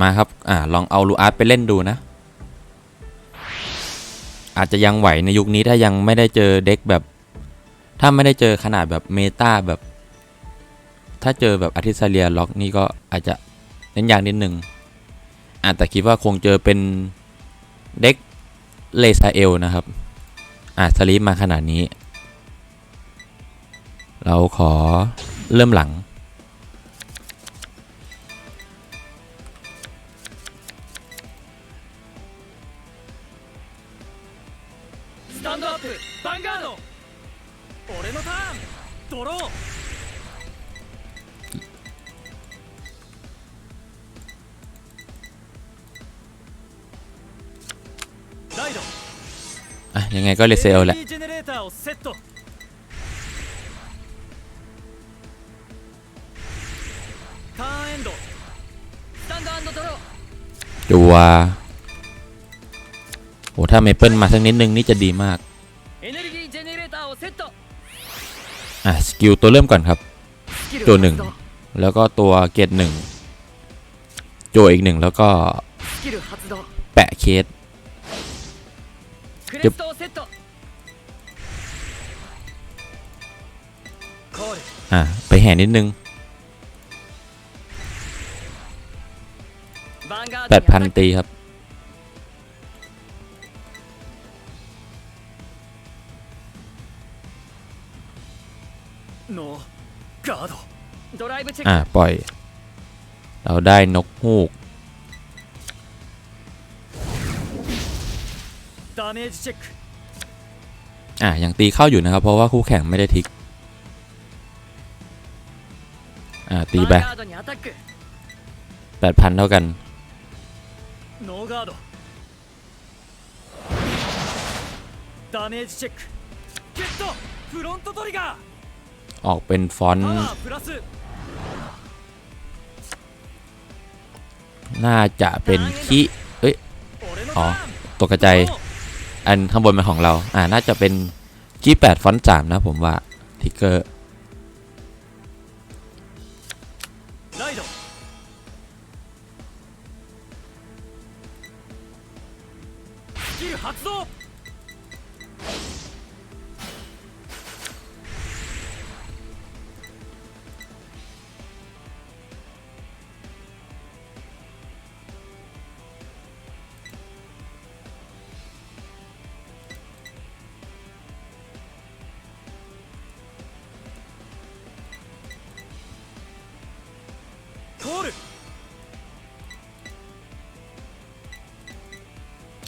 มาครับ อ่า ลองเอาลูอาร์ตไปเล่นดูนะ อาจจะยังไหวในยุคนี้ถ้ายังไม่ได้เจอเด็กแบบ ถ้าไม่ได้เจอขนาดแบบเมตาแบบ ถ้าเจอแบบอาทิซาเรียล็อกนี่ก็อาจจะเน้นยากนิดนึงอาจแต่คิดว่าคงเจอเป็นเด็กเลซาเอลนะครับ อาสลีปมาขนาดนี้ เราขอเริ่มหลังะยังไงก็เลเซลแหละดูวโอ้ถ้าเมเปิลมาสักนิดนึงนี่จะดีมากอะสกิลตัวเริ่มก่อนครับตัวหนึ่งแล้วก็ตัวเกตหนึ่งโจอีกหนึ่งแล้วก็แปะเคสจึ๊บ อะ ไปแห่นิดนึง 8,000 ตีครับ อะ ปล่อย เราได้นกฮูกอะยังตีเข้าอยู่นะครับ เพราะว่าคู่แข่งไม่ได้ทิก ตีไปแปดพันเท่ากัน ออกเป็นฟอนต์น่าจะเป็นคิเอ้ย อ๋อ ตกใจ อันข้างบนเป็นของเรา อ่า น่าจะเป็นคิแปดฟอนต์มนะผมว่า ทิกเกอร์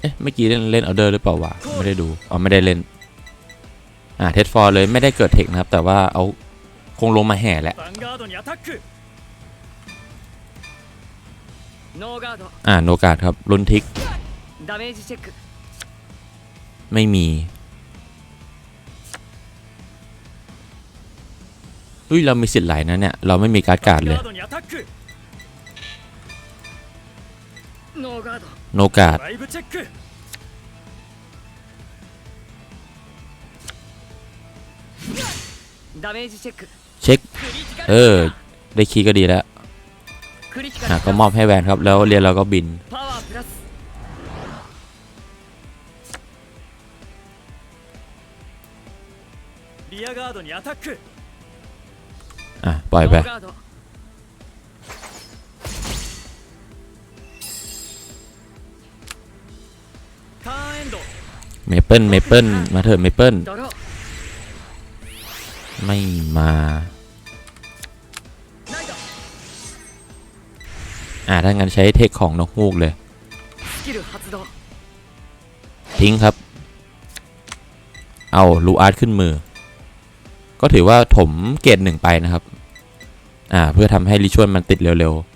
เอ๊ะไม่กี้เล่นเล่นออเดอร์หรือเปล่าวะไม่ได้ดูอ๋อไม่ได้เล่นอ่าเทสฟอร์เลยไม่ได้เกิดเทคนะครับ แต่ว่าเอาคงลงมาแห่แหละอ่าโนกาดครับลุนทิก ไม่มีอุ้ยเรามีสิทธิ์ไหลนะเนี่ย เราไม่มีการ์ดการ์ดเลย โนกาดเช็ค เออ ได้คีก็ดีแล้วอะก็มอบให้แวนครับ แล้วเรียนเราก็บิน อะ ปล่อยไป เมเปิลเมเปิลมาเถิดเมเปิลไม่มาอ่าถ้างั้นใช้เทคของนกฮูกเลย ทิ้งครับ เอาลูอาร์ตขึ้นมือ ก็ถือว่าถมเกรดหนึ่งไปนะครับ อ่า เพื่อทำให้ริชวนมันติดเร็วๆ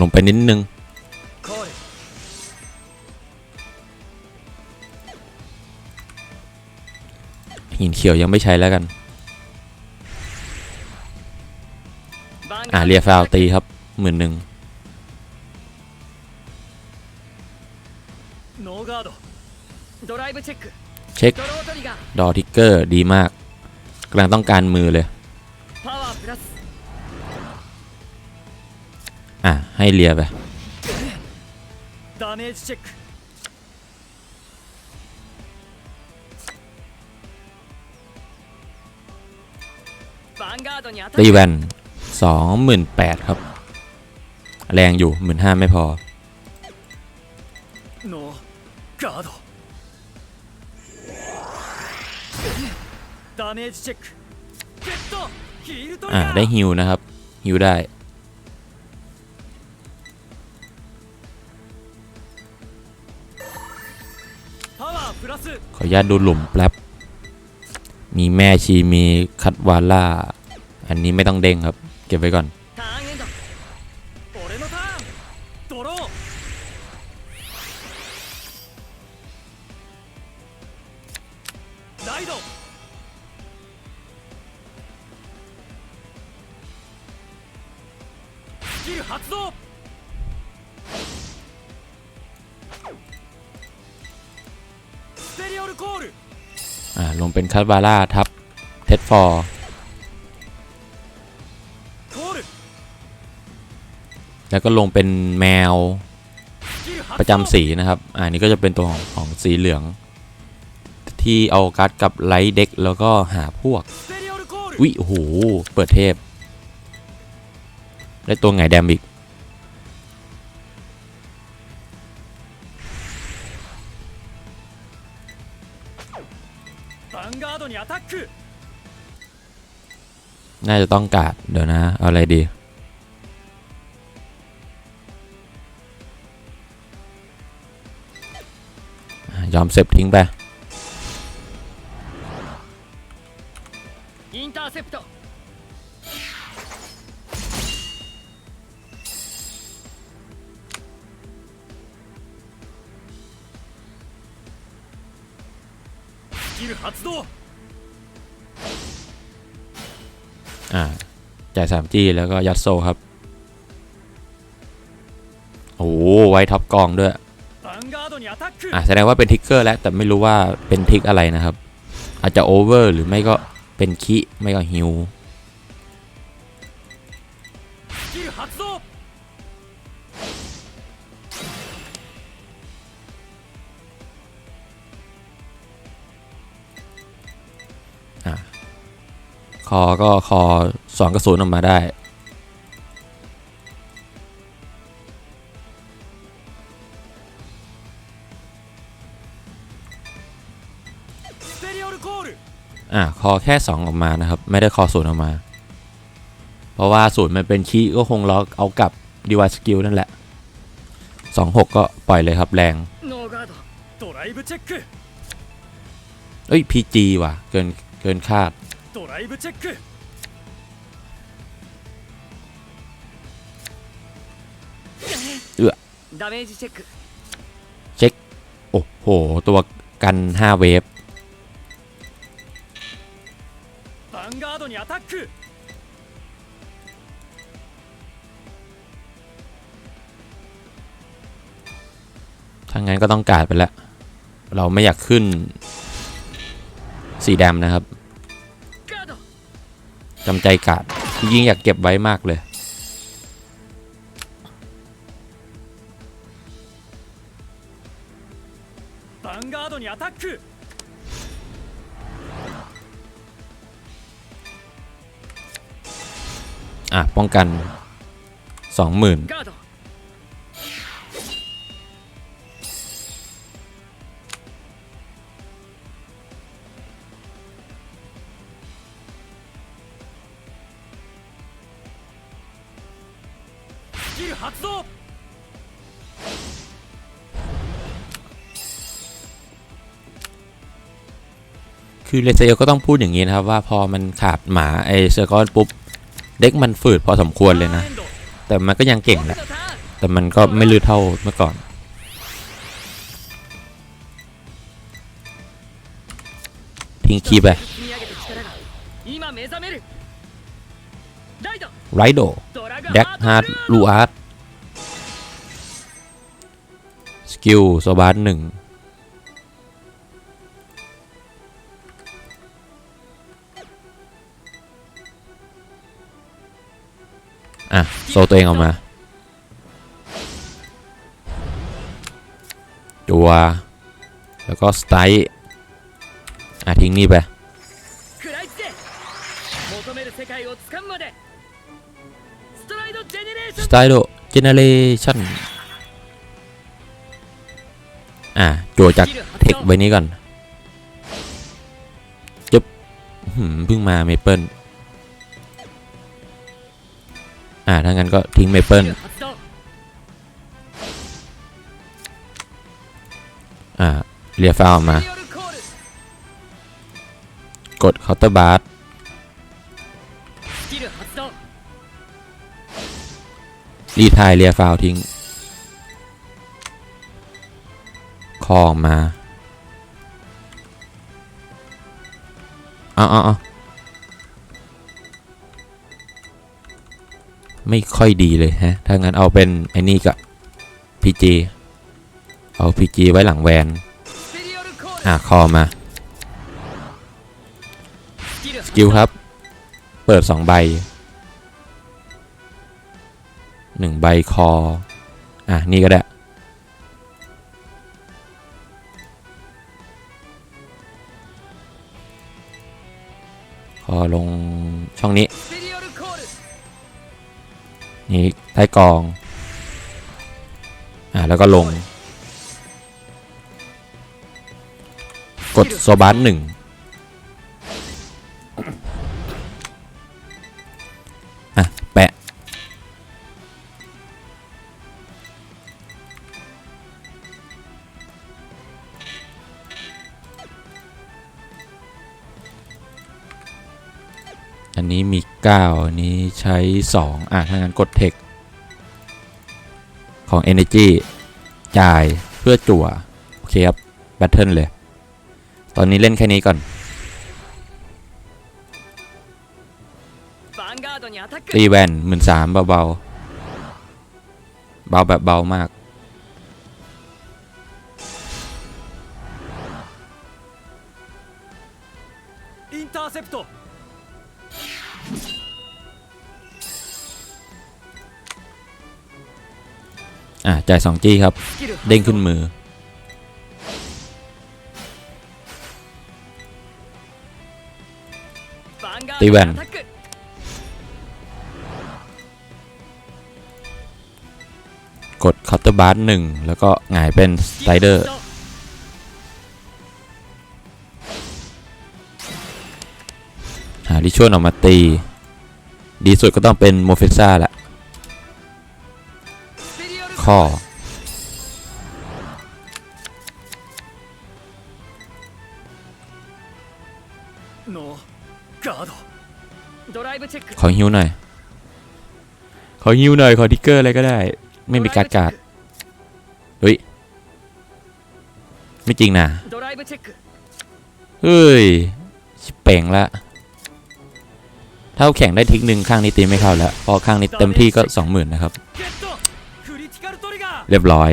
ลงไปนิดนึง หินเขียวยังไม่ใช้แล้วกัน อ่าเรียฟาวตีครับหมื่นหนึ่งเช็ค ดอทิกเกอร์ดีมากกำลังต้องการมือเลย ให้เลียไปตีแวนสองหมื่นแปดครับ แรงอยู่หมื่นห้าไม่พออ่าได้ฮิวนะครับฮิวได้ ออนุญาตดูหลุมแป๊บ มีแม่ชีมีคัตวาล่า อันนี้ไม่ต้องเด้งครับ เก็บไว้ก่อน発動 ลงเป็นคาบาร่าทับเท็ดฟอร์แล้วก็ลงเป็นแมวประจำสีนะครับอันนี้ก็จะเป็นตัวของของสีเหลือง ที่เอาการ์ดกับไลท์เด็กแล้วก็หาพวก วิโอ้โห เปิดเทพ ได้ตัวไงแดมอีก น่าจะต้องการ์ดเดี๋ยวนะ เอาอะไรดีอยอมเซฟทิ้งไป 3G แล้วก็ยัดโซครับ โอ้ไว้ท็อปกองด้วย อะแสดงว่าเป็นทิกเกอร์แล้ว แต่ไม่รู้ว่าเป็นทิกอะไรนะครับ อาจจะโอเวอร์หรือไม่ก็เป็นคิไม่ก็ฮิว คอก็คอสองกระสุนออกมาได้ อ่าคอแค่ 2 ออกมานะครับ ไม่ได้คอศูนย์ออกมา เพราะว่าศูนย์มันเป็นคีก็คงล็อกเอากับดีวายสกิลนั่นแหละ 26 ก็ปล่อยเลยครับแรงเอ้ยพีจีว่ะ เกินเกินคาด ドライブチェックเออาメージเช็คเช็ค โอ้โห ตัวกัน 5 เวฟヴァンガードにアタックถ้างั้นก็ต้องการไปแล้ว เราไม่อยากขึ้นสีแดำนะครับ จำใจกาดจริงอยากเก็บไว้มากเลย อะ ป้องกันสองหมื่น คือเลเซียก็ต้องพูดอย่างนี้นะครับว่าพอมันขาดหมาไอเซอร์กอนปุ๊บเด็กมันฝืดพอสมควรเลยนะ แต่มันก็ยังเก่งแหละแต่มันก็ไม่ลื่นเท่าเมื่อก่อนทิ้งคีไปไรโดเด็กฮาร์ดลูอาร์ตสกิลโซบาร์หนึ่ง อะโซตัวเองออกมาตัวแล้วก็สไตล์อะทิ้งนี่ไปสไตล์โดเจเนเรชั่นอะจั่วจากเทคใบนี้ก่อนจึ๊บเพิ่งมาเมเปิล อ่าถ้างั้นก็ทิ้งเมเปิลอ่าเรียฟ้าออกมา กดเคาน์เตอร์บาร์ดีทายเรียฟาวทิ้ง คองมา เอาเอาเอา ไม่ค่อยดีเลยฮะ ถ้างั้นเอาเป็นไอ้นี่กับ PG เอาพี PG ไว้หลังแวน อะ คอมา สกิลครับ เปิด 2 ใบ 1 ใบคอ อะ นี่ก็ได้ คอลงช่องนี้ นี่ใต้กอง อะแล้วก็ลง กดโซบาร์หนึ่งอะ แปะ อันนี้มี 9 อันนี้ใช้ 2 อะถ้างั้นกดเทค ของ Energy จ่ายเพื่อจั่ว โอเคครับ แบตเทิลเลย ตอนนี้เล่นแค่นี้ก่อน ตีแวนหมื่นสามเบาเบาเบาแบบเบามาก อินเตอร์เซปต์ อะจ่ายสองจี้ครับ เด้งขึ้นมือ ตีแวนกดคัตเตอร์บาร์หนึ่งแล้วก็หงายเป็นสไตเดอร์หาดิชวลออกมาตี ดีสุดก็ต้องเป็นโมเฟซ่าแหละ ข้อ ขอฮิวหน่อย ขอฮิวหน่อย ขอทิกเกอร์อะไรก็ได้ ไม่มีการ์ดการ์ดเฮ้ย ไม่จริงนะ เฮ้ยแปลงละท่าแข่งได้ทิกหนึ่งข้างนี้ตีไม่เข้าแล้ว พอข้างนี้เต็มที่ก็สองหมื่นนะครับ เรียบร้อย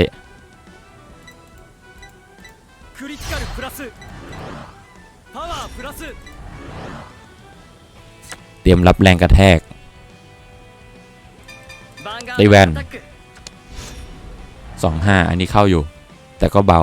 เตรียมรับแรงกระแทกไดแวนสองห้าอันนี้เข้าอยู่ แต่ก็เบา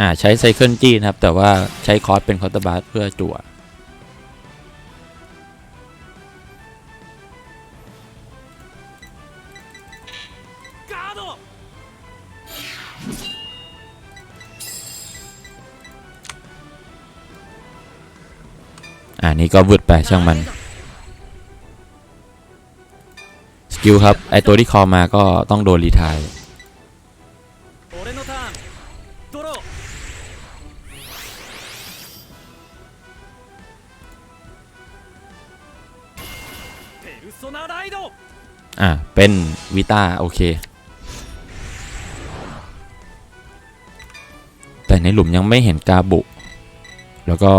อ่าใช้ไซเคิลจี้นะครับ แต่ว่าใช้คอร์สเป็นคอร์ตบาร์เพื่อจั่วอ่านี่ก็วืดไปช่างมัน สกิลครับ ไอตัวที่คอมาก็ต้องโดนรีทาย เป็นวิต้าโอเค แต่ในหลุมยังไม่เห็นกาบุ แล้วก็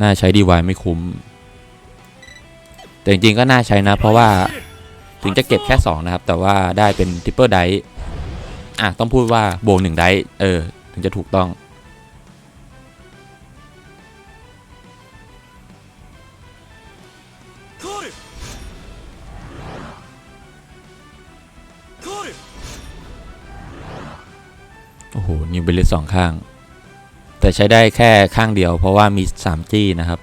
น่าใช้ดีวายไม่คุ้ม แต่จริงๆก็น่าใช้นะ เพราะว่าถึงจะเก็บแค่ 2 นะครับ แต่ว่าได้เป็นทริปเปิลไดอะ ต้องพูดว่าโบวกหนึ่งไดเออ ถึงจะถูกต้อง บลิสสองข้าง แต่ใช้ได้แค่ข้างเดียวเพราะว่ามี 3 จี้นะครับ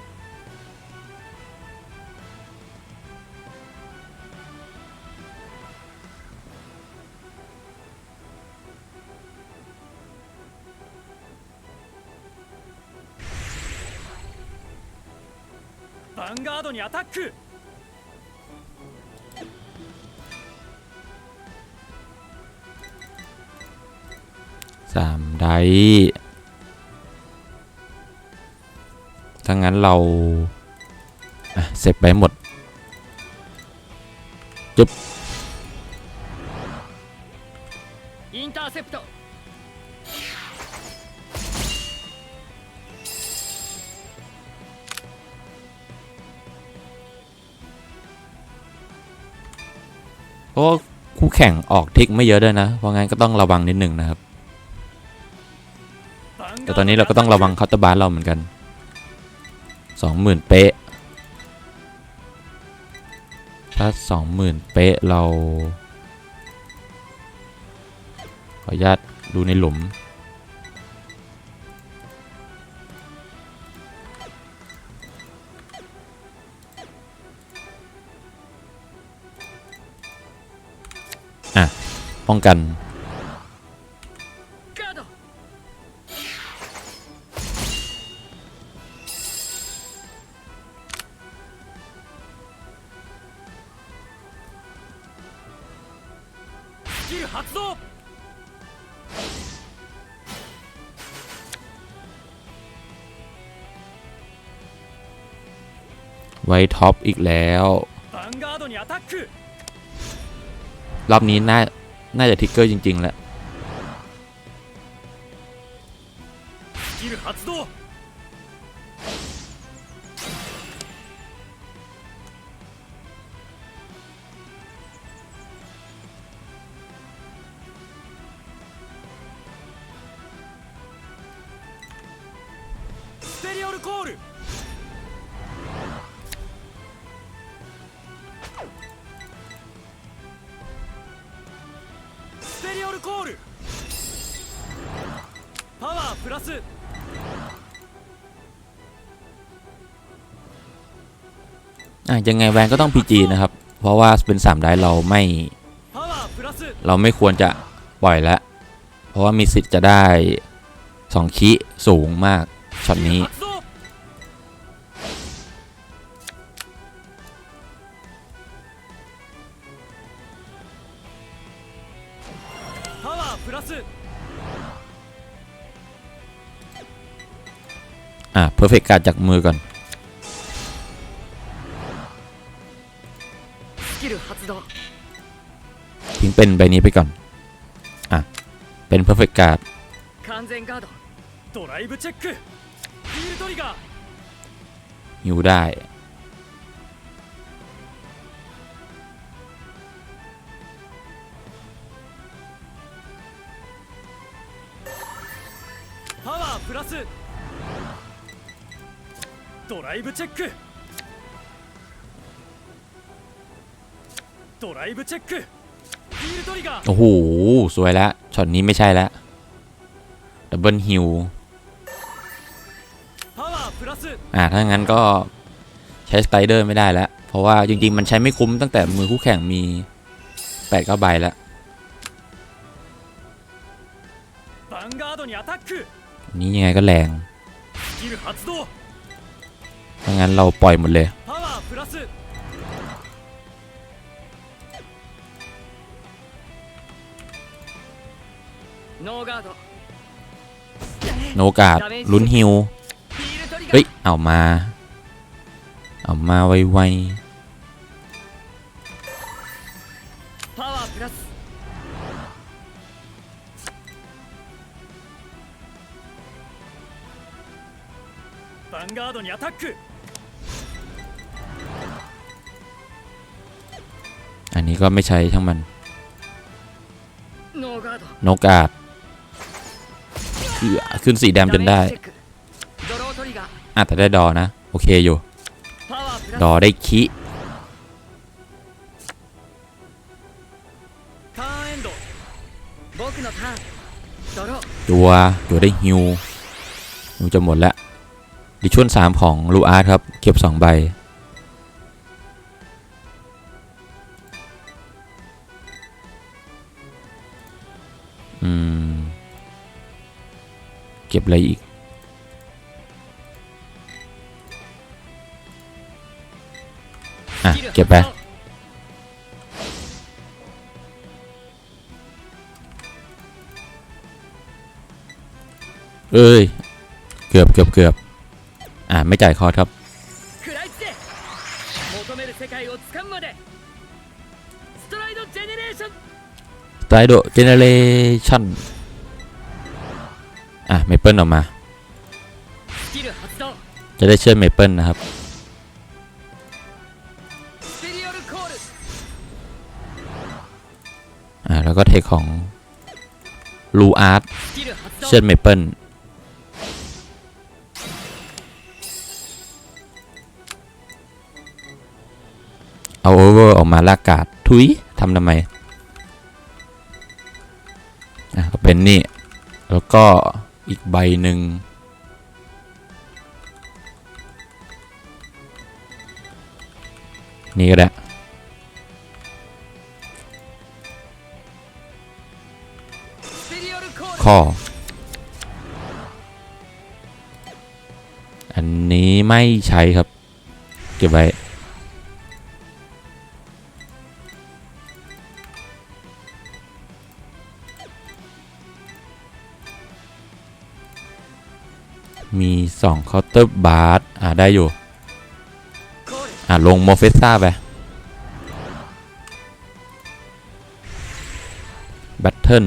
ถ้างั้นเราเสร็จไปหมดจุ๊บอินเตอร์เซปต์ก็คู่แข่งออกทิกไม่เยอะด้วยนะ เพราะงั้นก็ต้องระวังนิดหนึ่งนะครับ แต่ตอนนี้เราก็ต้องระวังคาน์เตอร์บาร์เราเหมือนกันสองหมื่นเป๊ะ ถ้าสองหมื่นเป๊ะเรา ขออนุญาตดูในหลุม อะ ป้องกัน ว้ท็อปอีกแล้ว รอบนี้น่า น่าจะทิกเกอร์จริง ๆ แล้ว ยังไงแวนก็ต้องพีจีนะครับ เพราะว่าเป็น3ได้เราไม่ เราไม่ควรจะปล่อยแล้ว เพราะว่ามีสิทธิ์จะได้ 2 คิสูงมากช็อตนี้อะเพอร์เฟกต์การจากมือก่อน เป็นใบนี้ไปก่อน อะ เป็น perfect guard อยู่ได้パワープラスドライブチェックドライブチェック โอ้โห สวยแล้วช็อตนี้ไม่ใช่แล้วดับเบิลฮิลอ่าถ้างั้นก็ใช้สไตเดอร์ไม่ได้แล้ว เพราะว่าจริงๆ มันใช้ไม่คุ้มตั้งแต่มือคู่แข่งมี8ปดเก้าใบแล้วนี่ยังไงก็แรงถ้างั้นเราปล่อยหมดเลย โนกาดลุ้นฮิวเฮ้ย เอามา เอามาไวๆอันนี้ก็ไม่ใช้ทั้งมันโนกาด ขึ้นสีแดงจนได้อะแต่ได้ดอนะ โอเคอยู่ ดอได้คิตัวตัวได้ฮิวฮิวจะหมดละดิชวลสามของลูอาร์ครับ เก็บสองใบอืม เก็บอะไรอีก อะ เก็บไปเอ้ย เกือบเกือบเกือบอ่า ไม่จ่ายคอร์สครับ สไตรโดเจเนเรชั่น อะเมเปิลออกมา จะได้เชื่อเมเปิลนะครับ อ่าแล้วก็เทคของลูอาร์ตเชื่อเมเปิลเอาโอเวอร์ออกมาลากกาดทุยทำทำไม อะก็เป็นนี่ แล้วก็ อีกใบหนึ่งนี่ก็ได้ข้อ อันนี้ไม่ใช้ครับ เก็บไว้ 2เคาน์เตอร์บาร์อ่าได้อยู่ อ่าลงโมเฟสซ่าไปแบทเทิล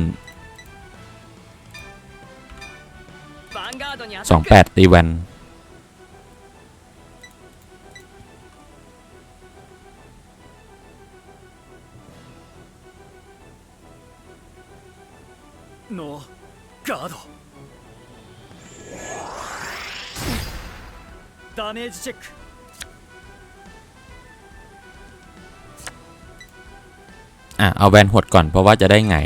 สองแปดตีแวน เช็คอะเอาแวนหดก่อนเพราะว่าจะได้ไง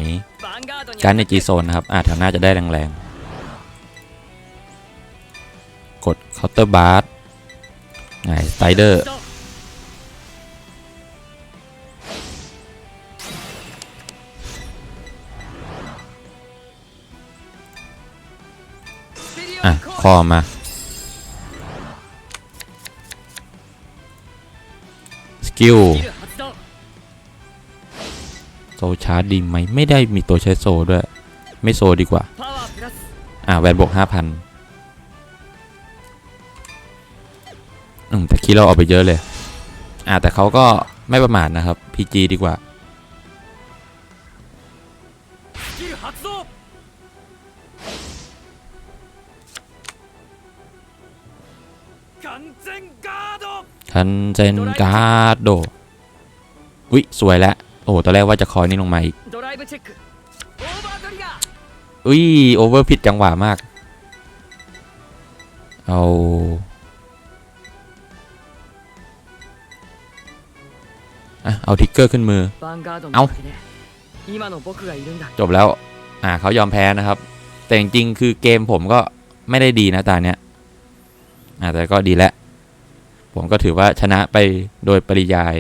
การในจีโซนนะครับอะทางหน้าจะได้แรงๆ กดเคาน์เตอร์บาร์สไงสไตเดอร์อะ คอมาิลโซชาร์ดีไหมไม่ได้มีตัวใช้โซด้วย ไม่โซดีกว่า อ่าแวนบวกห้าพันอืมแต่คิดเราเอาไปเยอะเลย อ่าแต่เขาก็ไม่ประมาทนะครับพีจีดีกว่า ชันเซนการ์โดวิสวยแล้วโอ้ตอนแรกว่าจะคอยนี่ลงมาอีกอุ้ยโอเวอร์ผิดจังหวะมาก เอาเอาทิกเกอร์ขึ้นมือ เอาจบแล้ว อ่าเขายอมแพ้นะครับ แต่จริงๆคือเกมผมก็ไม่ได้ดีนะตาเนี้ยอ่าแต่ก็ดีแล้ว ผมก็ถือว่าชนะไปโดยปริยาย